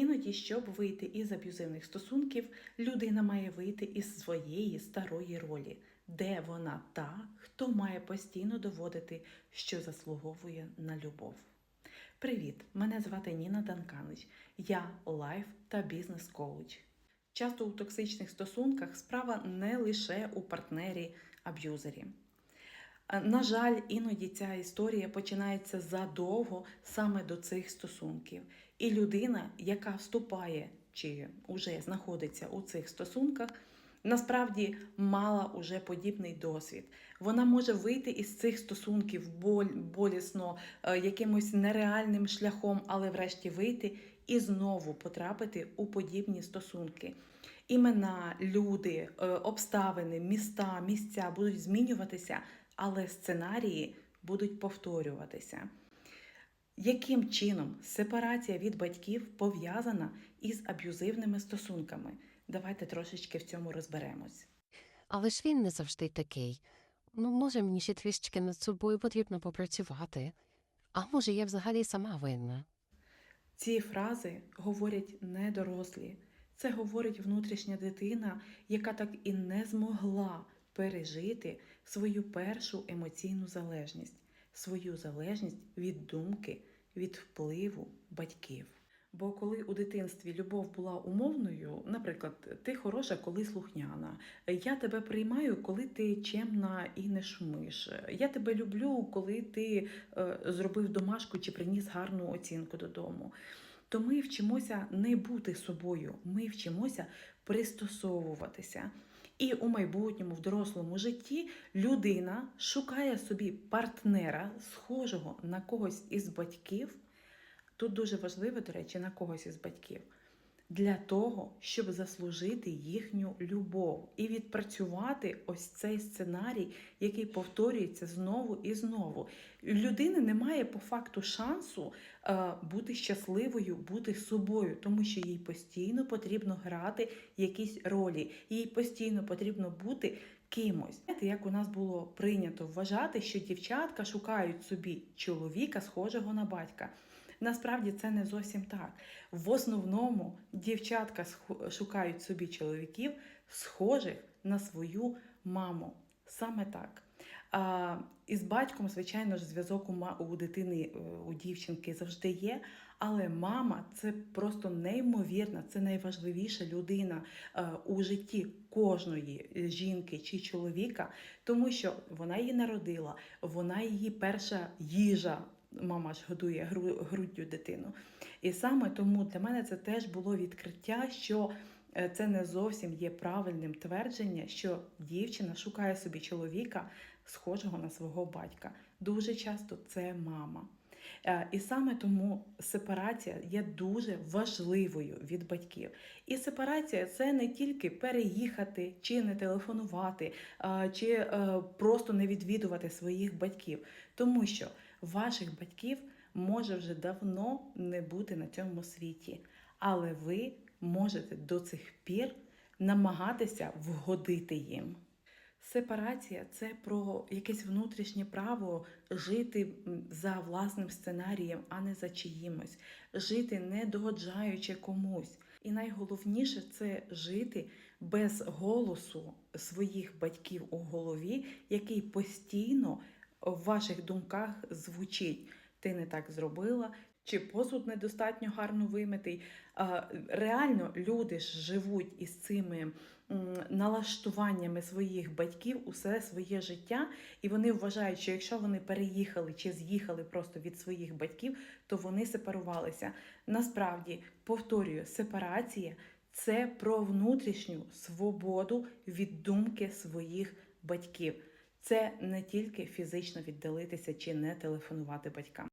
Іноді, щоб вийти із аб'юзивних стосунків, людина має вийти із своєї старої ролі, де вона та, хто має постійно доводити, що заслуговує на любов. Привіт! Мене звати Ніна Данканич. Я лайф та бізнес-коуч. Часто у токсичних стосунках справа не лише у партнері аб'юзері. Е, На жаль, іноді ця історія починається задовго саме до цих стосунків. І людина, яка вступає чи вже знаходиться у цих стосунках, насправді мала уже подібний досвід. Вона може вийти із цих стосунків болісно, е, якимось нереальним шляхом, але врешті вийти і знову потрапити у подібні стосунки. Імена, люди, е, обставини, міста, місця будуть змінюватися, але сценарії будуть повторюватися. Яким чином сепарація від батьків пов'язана із аб'юзивними стосунками? Давайте трошечки в цьому розберемось. Але ж він не завжди такий. Ну, може, мені ще трішечки над собою потрібно попрацювати. А може, я взагалі сама винна. Ці фрази говорять не дорослі. Це говорить внутрішня дитина, яка так і не змогла пережити свою першу емоційну залежність, свою залежність від думки, від впливу батьків. Бо коли у дитинстві любов була умовною, наприклад, ти хороша, коли слухняна, я тебе приймаю, коли ти чемна і не шумиш. Я тебе люблю, коли ти е, зробив домашку чи приніс гарну оцінку додому. То ми вчимося не бути собою, ми вчимося пристосовуватися. І у майбутньому, в дорослому житті, людина шукає собі партнера, схожого на когось із батьків. Тут дуже важливо, до речі, на когось із батьків. Для того, щоб заслужити їхню любов і відпрацювати ось цей сценарій, який повторюється знову і знову. Людини немає по факту шансу е, бути щасливою, бути собою, тому що їй постійно потрібно грати якісь ролі, їй постійно потрібно бути кимось. Знаєте, як у нас було прийнято вважати, що дівчатка шукають собі чоловіка, схожого на батька. Насправді це не зовсім так. В основному дівчатка шукають собі чоловіків, схожих на свою маму. Саме так. А, із батьком, звичайно ж, зв'язок у дитини, е, у дівчинки завжди є, але мама це просто неймовірна, це найважливіша людина е, у житті кожної жінки чи чоловіка, тому що вона її народила, вона її перша їжа. Мама ж годує гру- груддю дитину. І саме тому для мене це теж було відкриття, що е, це не зовсім є правильним твердження, що дівчина шукає собі чоловіка, схожого на свого батька. Дуже часто це мама. Е, І саме тому сепарація є дуже важливою від батьків. І сепарація це не тільки переїхати чи не телефонувати, чи е, просто не відвідувати своїх батьків, тому що ваших батьків може вже давно не бути на цьому світі, але ви можете до цих пір намагатися вгодити їм. Сепарація це про якесь внутрішнє право жити за власним сценарієм, а не за чиїмось, жити не догоджаючи комусь. І найголовніше це жити без голосу своїх батьків у голові, який постійно в ваших думках звучить: ти не так зробила. Чи посуд недостатньо гарно вимитий. Реально люди ж живуть із цими налаштуваннями своїх батьків усе своє життя, і вони вважають, що якщо вони переїхали чи з'їхали просто від своїх батьків, то вони сепарувалися. Насправді, повторюю, сепарація це про внутрішню свободу від думки своїх батьків. Це не тільки фізично віддалитися чи не телефонувати батькам.